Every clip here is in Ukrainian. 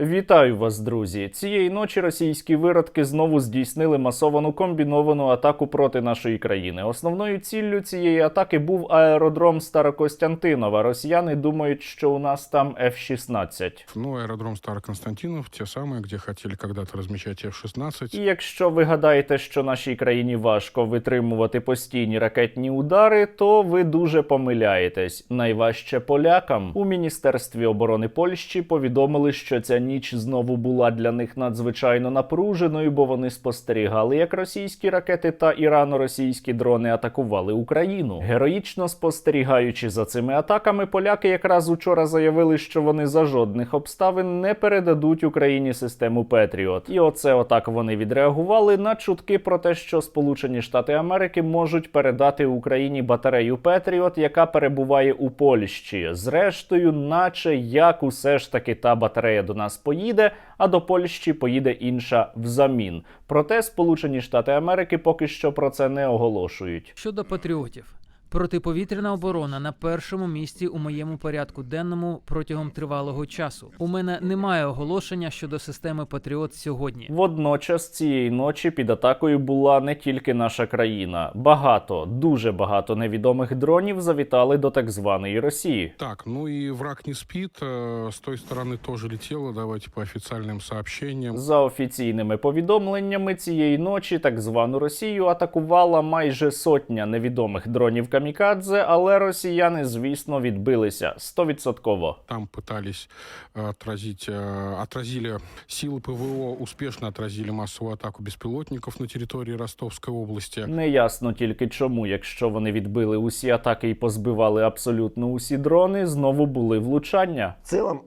Вітаю вас, друзі! Цієї ночі російські виродки знову здійснили масовану комбіновану атаку проти нашої країни. Основною ціллю цієї атаки був аеродром Старокостянтинова. Росіяни думають, що у нас там F-16. Ну, аэродром Староконстантинов, те самые, где хотели когда-то размещать F-16. І якщо ви гадаєте, що нашій країні важко витримувати постійні ракетні удари, то ви дуже помиляєтесь. Найважче полякам у міністерстві оборони Польщі повідомили, що ця ніч знову була для них надзвичайно напруженою, бо вони спостерігали, як російські ракети та ірано-російські дрони атакували Україну. Героїчно спостерігаючи за цими атаками, поляки якраз учора заявили, що вони за жодних обставин не передадуть Україні систему Петріот. І оце отак вони відреагували на чутки про те, що Сполучені Штати Америки можуть передати Україні батарею Петріот, яка перебуває у Польщі. Зрештою, наче як усе ж таки та батарея до нас поїде, а до Польщі поїде інша взамін. Проте Сполучені Штати Америки поки що про це не оголошують. Щодо патріотів, протиповітряна оборона на першому місці у моєму порядку денному протягом тривалого часу. У мене немає оголошення щодо системи Патріот сьогодні. Водночас цієї ночі під атакою була не тільки наша країна. Багато, дуже багато невідомих дронів завітали до так званої Росії. Так, ну и враг не спит. э, С той стороны тоже летело, давайте по официальным сообщениям. За офіційними повідомленнями цієї ночі так звану Росію атакувала майже сотня невідомих дронів камікадзе, але росіяни, звісно, відбилися стовідсотково. Там пытались э, отразить, э, отразили силы ПВО, успешно отразили массовую атаку беспилотников на территории Ростовской области. Неясно тільки чому, якщо вони відбили усі атаки і позбивали абсолютно усі дрони, знову були влучання. В целом,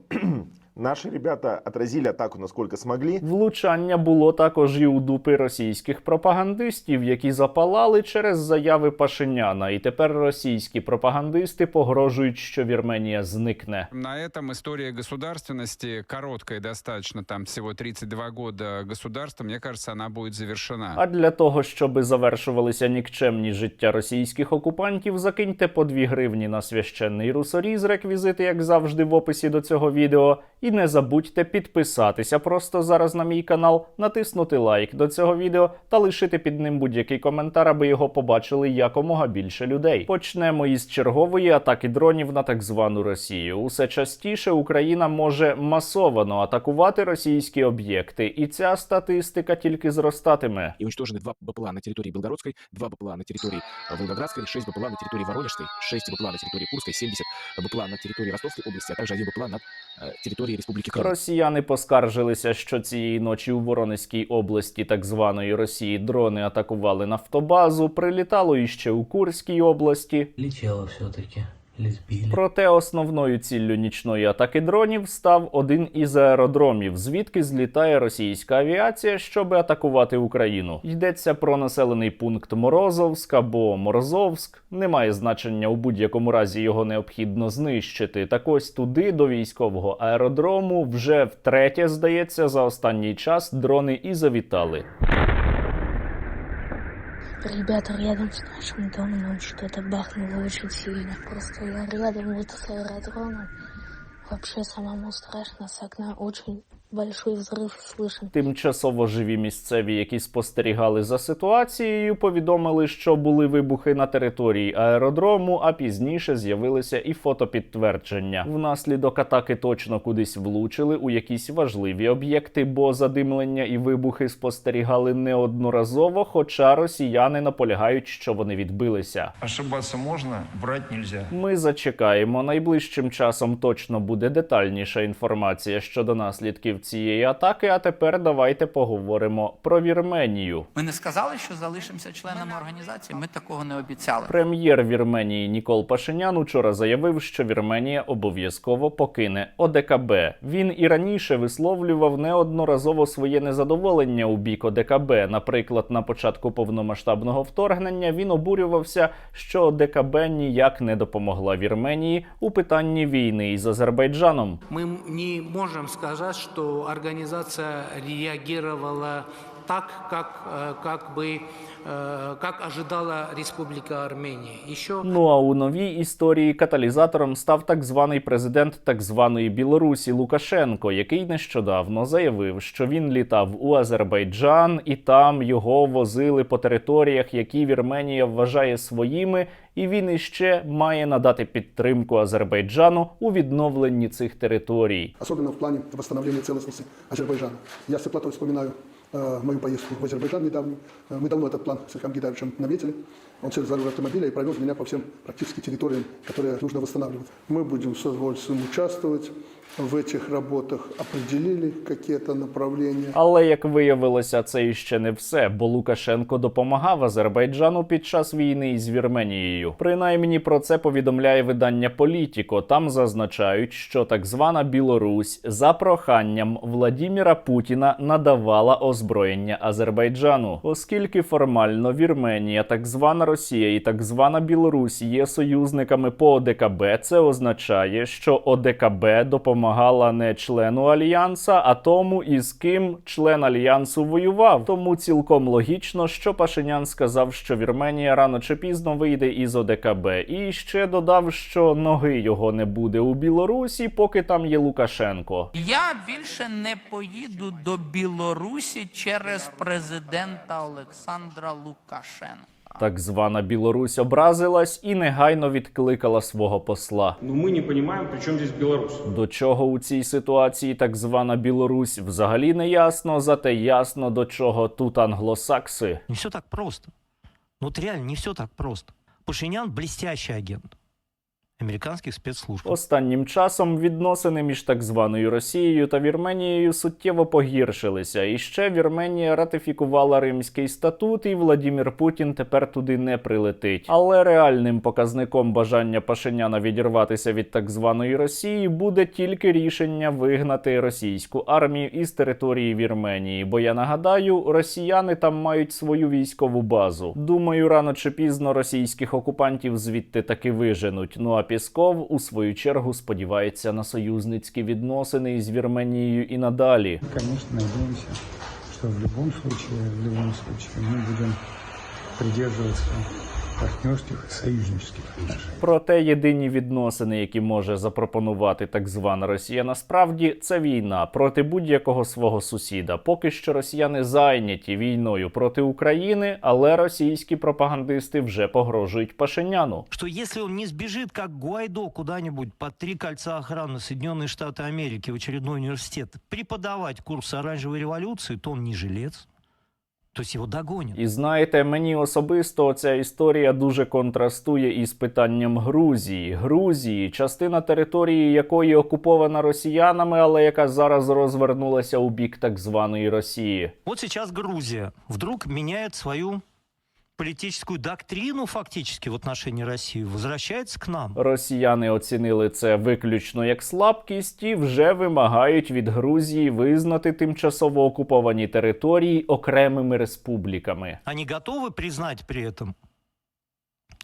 наши ребята отразили атаку насколько смогли. Влучання було також і у дупи російських пропагандистів, які запалали через заяви Пашиняна. І тепер російські пропагандисти погрожують, що Вірменія зникне. На этом история государственности, короткая достаточно, там всего 32 года государства, мне кажется, она будет завершена. А для того, щоб завершувалися нікчемні життя російських окупантів, закиньте по 2 гривні на священний русоріз, реквізити, як завжди, в описі до цього відео. І не забудьте підписатися просто зараз на мій канал, натиснути лайк до цього відео та лишити під ним будь-який коментар, аби його побачили якомога більше людей. Почнемо із чергової атаки дронів на так звану Росію. Усе частіше Україна може масовано атакувати російські об'єкти, і ця статистика тільки зростатиме. и уничтожены два БПЛА на территории Белгородской, два БПЛА на территории э, Волгоградской, 6 БПЛА на территории Воронежской, 6 БПЛА на территории Курской, 70 БПЛА на территории Ростовской области, а также один БПЛА на э, территории Республіки Крим. Росіяни поскаржилися, що цієї ночі у Воронезькій області так званої Росії дрони атакували нафтобазу, прилітало іще у Курській області. Літіло все-таки. Или сбили. Проте основною ціллю нічної атаки дронів став один із аеродромів, звідки злітає російська авіація, щоб атакувати Україну. Йдеться про населений пункт Морозовськ або Морозовськ. Немає значення у будь-якому разі його необхідно знищити. Так ось туди до військового аеродрому вже втретє, здається, за останній час дрони і завітали. Ребята, рядом с нашим домом что-то бахнуло очень сильно. Просто я рядом вот с аэродромом. Вообще самому страшно с окна очень большой взрыв слышен. Тимчасово живі місцеві, які спостерігали за ситуацією, повідомили, що були вибухи на території аеродрому, а пізніше з'явилися і фотопідтвердження. Внаслідок атаки точно кудись влучили у якісь важливі об'єкти, бо задимлення і вибухи спостерігали неодноразово, хоча росіяни наполягають, що вони відбилися. Ошибаться можно, врать нельзя. Ми зачекаємо. Найближчим часом точно буде детальніша інформація щодо наслідків цієї атаки. А тепер давайте поговоримо про Вірменію. Ми не сказали, що залишимося членами організації. Ми такого не обіцяли. Прем'єр Вірменії Нікол Пашинян учора заявив, що Вірменія обов'язково покине ОДКБ. Він і раніше висловлював неодноразово своє незадоволення у бік ОДКБ. Наприклад, на початку повномасштабного вторгнення він обурювався, що ОДКБ ніяк не допомогла Вірменії у питанні війни із Азербайджаном. Мы не можем сказать, организация реагировала так, как, э, как бы, э, как ожидала Республика Армения. Еще Ну а у новій історії каталізатором став так званий президент так званої Білорусі Лукашенко, який нещодавно заявив, що він літав у Азербайджан і там його возили по територіях, які Вірменія вважає своїми, і він іще має надати підтримку Азербайджану у відновленні цих територій. особенно в плане восстановления целостности Азербайджана. Я с теплотой вспоминаю э, мою поездку в Азербайджан недавно. Э, мы давно этот план с Ильхам Гидаевичем наметили. Он сел за руль автомобиля и провез меня по всем практически территориям, которые нужно восстанавливать. Мы будем с удовольствием участвовать в этих работах. Определили какие-то направления. Але як виявилося, це іще не все, бо Лукашенко допомагав Азербайджану під час війни із Вірменією. Принаймні про це повідомляє видання Політіко. Там зазначають, що так звана Білорусь за проханням Владіміра Путіна надавала озброєння Азербайджану, оскільки формально Вірменія, так звана Росія і так звана Білорусь є союзниками по ОДКБ. Це означає, що ОДКБ допомагала не члену альянса, а тому, із ким член альянсу воював. Тому цілком логічно, що Пашинян сказав, що Вірменія рано чи пізно вийде із ОДКБ, і ще додав, що ноги його не буде у Білорусі, поки там є Лукашенко. Я більше не поїду до Білорусі через президента Олександра Лукашенка. Так звана Білорусь образилась і негайно відкликала свого посла. Ну ми не розуміємо, при чому здесь Білорусь. До чого у цій ситуації так звана Білорусь взагалі не ясно, зате ясно до чого тут англосакси. Не все так просто. Ну от реально не все так просто. Пашинян блестящий агент американских спецслужб. Останнім часом відносини між так званою Росією та Вірменією суттєво погіршилися. І ще Вірменія ратифікувала Римський статут, і Владімір Путін тепер туди не прилетить. Але реальним показником бажання Пашиняна відірватися від так званої Росії буде тільки рішення вигнати російську армію із території Вірменії. Бо я нагадаю, росіяни там мають свою військову базу. Думаю, рано чи пізно російських окупантів звідти таки виженуть. Ну а Пісков у свою чергу сподівається на союзницькі відносини із Вірменією і надалі. Конечно, надеемся, що в будь-якому випадку, в будь-якому випадку ми будемо придерживаться партнерских и союзнических отношений. Проте єдині відносини, які може запропонувати так звана Росія, насправді це війна проти будь-якого свого сусіда. Поки що росіяни зайняті війною проти України, але російські пропагандисти вже погрожують Пашиняну. Что если он не сбежит, как Гуайдо, куда-нибудь под три кольца охраны Соединенные Штаты Америки в очередной университет преподавать курс оранжевой революции, то он не жилец. То його догонить. І знаєте, мені особисто ця історія дуже контрастує із питанням Грузії. Грузії, частина території якої окупована росіянами, але яка зараз розвернулася у бік так званої Росії. От сейчас Грузія вдруг міняє свою политическую доктрину фактически в отношении России, возвращается к нам. Росіяни оцінили це виключно як слабкість і вже вимагають від Грузії визнати тимчасово окуповані території окремими республіками. Они готовы признать при этом,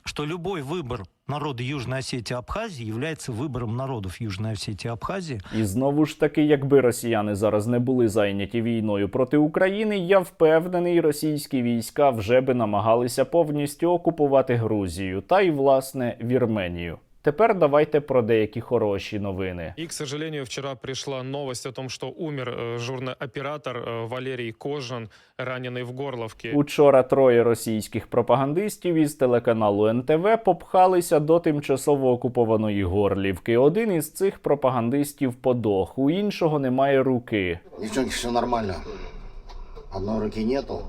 что любой выбор народа Южної Осетії Абхазії Абхазии вибором народів Южної Осетії Абхазії. І знову ж таки, якби росіяни зараз не були зайняті війною проти України, я впевнений, російські війська вже би намагалися повністю окупувати Грузію та й власне Вірменію. Тепер давайте про деякі хороші новини. И, к сожалению, вчера пришла новость о том, что умер э, журно-оператор э, Валерий Кожан, раненый в Горловке. Учора троє російських пропагандистів із телеканалу НТВ попхалися до тимчасово окупованої Горлівки. Один із цих пропагандистів подох, у іншого немає руки. Девчонки, все нормально. Одной руки нету.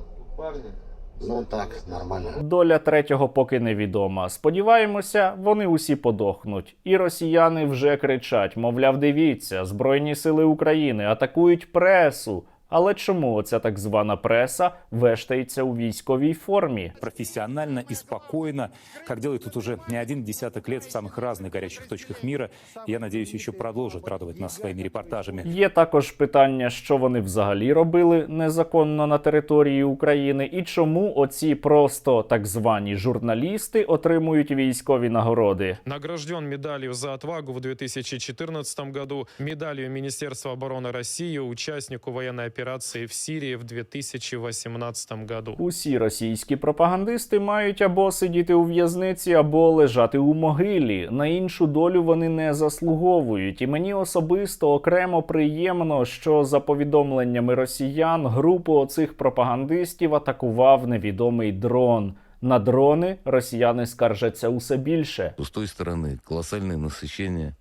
Ну так, нормально. Доля третього поки невідома. Сподіваємося, вони усі подохнуть. І росіяни вже кричать: мовляв, дивіться, Збройні сили України атакують пресу. Але чому оця так звана преса вештається у військовій формі? профессионально и спокойно, как делают тут уже не один десяток лет в самых разных горячих точках мира. И я надеюсь, еще продолжат радовать нас своими репортажами. Є також питання, що вони взагалі робили незаконно на території України, і чому оці просто так звані журналісти отримують військові нагороди. Награжден медалью за отвагу в 2014 году, медалью Министерства обороны России, участнику военной операции в Сирии в 2018 году. Усі російські пропагандисти мають або сидіти у в'язниці, або лежати у могилі. На іншу долю вони не заслуговують. І мені особисто окремо приємно, що за повідомленнями росіян групу оцих пропагандистів атакував невідомий дрон. На дрони росіяни скаржаться усе більше. С той стороны колоссальное насыщение,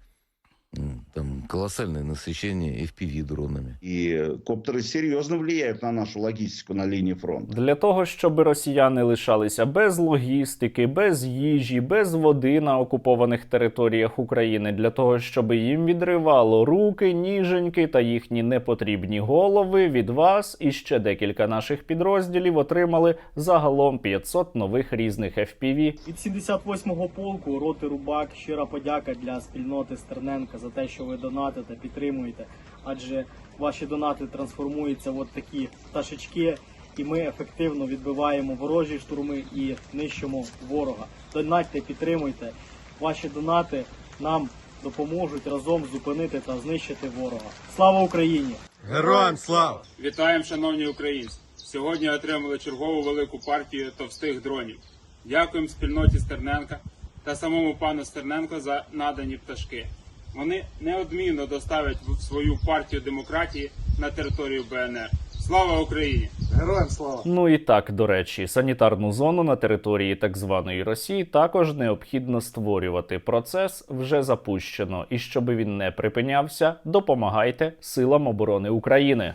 м, там колоссальное насыщение FPV дронами. И коптеры серьезно влияют на нашу логистику на линии фронта. Для того, щоб росіяни лишалися без логістики, без їжі, без води на окупованих територіях України, для того, щоб їм відривало руки, ніженьки та їхні непотрібні голови від вас і ще декілька наших підрозділів отримали загалом 500 нових різних FPV. Від 78-го полку роти Рубак щира подяка для спільноти Стерненка за те, що ви донатите, підтримуєте. Адже ваші донати трансформуються в от такі пташечки, і ми ефективно відбиваємо ворожі штурми і нищимо ворога. Донатьте, підтримуйте. Ваші донати нам допоможуть разом зупинити та знищити ворога. Слава Україні! Героям слава! Вітаємо, шановні українці! Сьогодні отримали чергову велику партію товстих дронів. Дякуємо спільноті Стерненка та самому пану Стерненко за надані пташки. Вони неодмінно доставлять в- свою партію демократії на територію БНР. Слава Україні! Героям слава! Ну і так, до речі, санітарну зону на території так званої Росії також необхідно створювати. Процес вже запущено, і щоб він не припинявся, допомагайте силам оборони України.